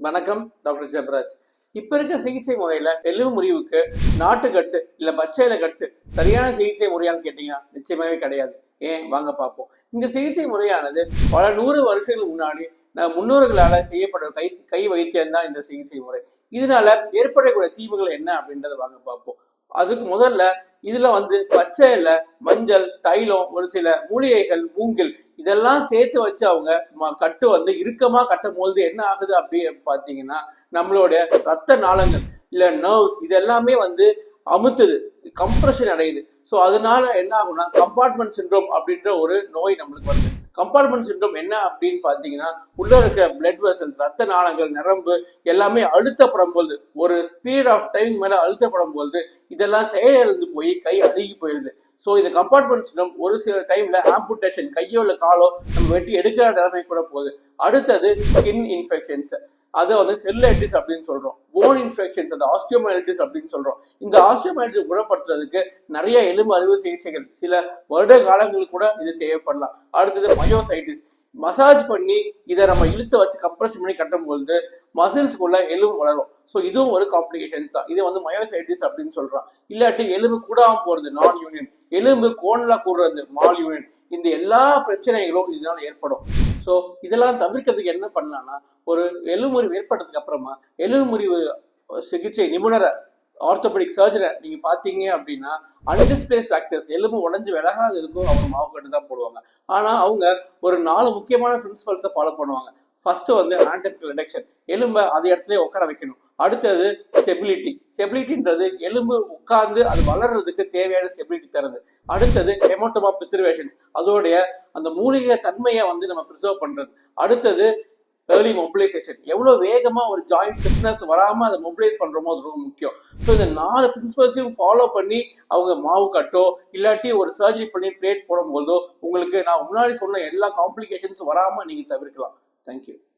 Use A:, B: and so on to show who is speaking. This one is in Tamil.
A: வணக்கம் டாக்டர் ஜெபராஜ் இப்ப இருக்க சிகிச்சை முறையில எலும்பு முறிவுக்கு நாட்டுக்கட்டு இல்ல பச்சையில கட்டு சரியான சிகிச்சை முறையான்னு கேட்டீங்கன்னா நிச்சயமாவே கிடையாது. ஏன்? வாங்க பார்ப்போம். இந்த சிகிச்சை முறையானது பல நூறு வருஷங்களுக்கு முன்னாடி முன்னோர்களால செய்யப்படுற கை கை வைத்தியம் தான் இந்த சிகிச்சை முறை. இதனால ஏற்படக்கூடிய தீவுகள் என்ன அப்படின்றத வாங்க பார்ப்போம். அதுக்கு முதல்ல இதுல வந்து பச்சையில மஞ்சள் தைலம் ஒரு சில மூலிகைகள் மூங்கில் இதெல்லாம் சேர்த்து வச்சு அவங்க ம- கட்டு வந்து இறுக்கமா கட்டும் பொழுது என்ன ஆகுது அப்படி பாத்தீங்கன்னா நம்மளுடைய ரத்த நாளங்கள் இல்ல நர்வ்ஸ் இது எல்லாமே வந்து அமுத்துது கம்ப்ரெஷன் அடையுது. ஸோ அதனால என்ன ஆகும்னா கம்பார்ட்மெண்ட் சின்ரோம் அப்படின்ற ஒரு நோய் நம்மளுக்கு வருது. கம்பார்ட்மெண்ட் சிண்ட்ரோம் என்ன அப்படின்னு பார்த்தீங்கன்னா உள்ள இருக்கிற பிளட் வெசல்ஸ் ரத்த நாளங்கள் நரம்பு எல்லாமே அழுத்தப்படும் போது ஒரு பீரியட் ஆஃப் டைம் மேல அழுத்தப்படும் பொழுது இதெல்லாம் செயலிழந்து போய் கை அழுகி போயிருது. ஸோ இந்த கம்பார்ட்மெண்ட் ஒரு சில டைம்ல ஆம்புடேஷன் கையோ இல்லை காலோ நம்ம வெட்டி எடுக்கிற நிலைமை கூட போகுது. அடுத்தது ஸ்கின் இன்ஃபெக்ஷன்ஸ் அதை வந்து செல்லைட்டிஸ் அப்படின்னு சொல்றோம். போன் இன்ஃபெக்ஷன்ஸ் அந்த ஆஸ்டியோமைலிட்டிஸ் அப்படின்னு சொல்றோம். இந்த ஆஸ்டியோமைலிட்டிஸ் குணப்படுத்துறதுக்கு நிறைய எலும்பு அறுவை சிகிச்சைகள். சில வருட காலங்களுக்கு கூட இது தேவைப்படலாம். அடுத்தது மயோசைட்டிஸ் மசாஜ் பண்ணி இதை நம்ம இழுத்து வச்சு கம்ப்ரெஷன் பண்ணி கட்டும் பொழுது மசில்ஸ்குள்ள எலும்பு வளரும். ஸோ இதுவும் ஒரு காம்ப்ளிகேஷன்ஸ் தான். இது வந்து மயோசைட்டிஸ் அப்படின்னு சொல்றோம். இல்லாட்டி எலும்பு கூடாமல் போறது நான் யூனியன் எலும்பு கோன்ல கூடுறது மால் இந்த எல்லா பிரச்சனைகளும் இதனால ஏற்படும். ஸோ இதெல்லாம் தவிர்க்கிறதுக்கு என்ன பண்ணலாம்னா ஒரு எலும்புறிவு ஏற்பட்டதுக்கு அப்புறமா எலும்புறிவு சிகிச்சை நிபுணரை ஆர்த்தோபெடிக் சர்ஜனை நீங்க பாத்தீங்க அப்படின்னா அன்டிஸ்பிளேஸ் ஃப்ராக்சர்ஸ் எலும்பு உடஞ்சு விலகாது இருக்கும் அவங்க மாவு கட்டு தான் போடுவாங்க. ஆனா அவங்க ஒரு நாலு முக்கியமான பிரின்சிபல்ஸை ஃபாலோ பண்ணுவாங்க. ஃபர்ஸ்ட் வந்து ஆன்டென்டல் ரிடக்ஷன் எலும்பை அது இடத்துல உட்கார வைக்கணும். அடுத்தது ஸ்டெபிலிட்டி ஸ்டெபிலிட்டின்றது எலும்பு உட்கார்ந்து அது வளர்றதுக்கு தேவையான ஸ்டெபிலிட்டி தருது. அடுத்தது ஹெமோட்டோமா பிரிசர்வேஷன்ஸ் அதோடைய அந்த மூலிகை தன்மையை வந்து நம்ம ப்ரிசர்வ் பண்றது. அடுத்தது ஏர்லி மொபிலைசேஷன் எவ்வளோ வேகமாக ஒரு ஜாயிண்ட் ஸ்டிஃப்னஸ் வராம அதை மொபிலைஸ் பண்ணுறோமோ அது ரொம்ப முக்கியம். ஸோ இந்த நாலு பிரின்சிபல்ஸையும் ஃபாலோ பண்ணி அவங்க மாவு கட்டோ இல்லாட்டி ஒரு சர்ஜரி பண்ணி பிளேட் போடும்போதோ உங்களுக்கு நான் முன்னாடி சொன்ன எல்லா காம்ப்ளிகேஷன்ஸ் வராமல் நீங்கள் தவிர்க்கலாம். Thank you.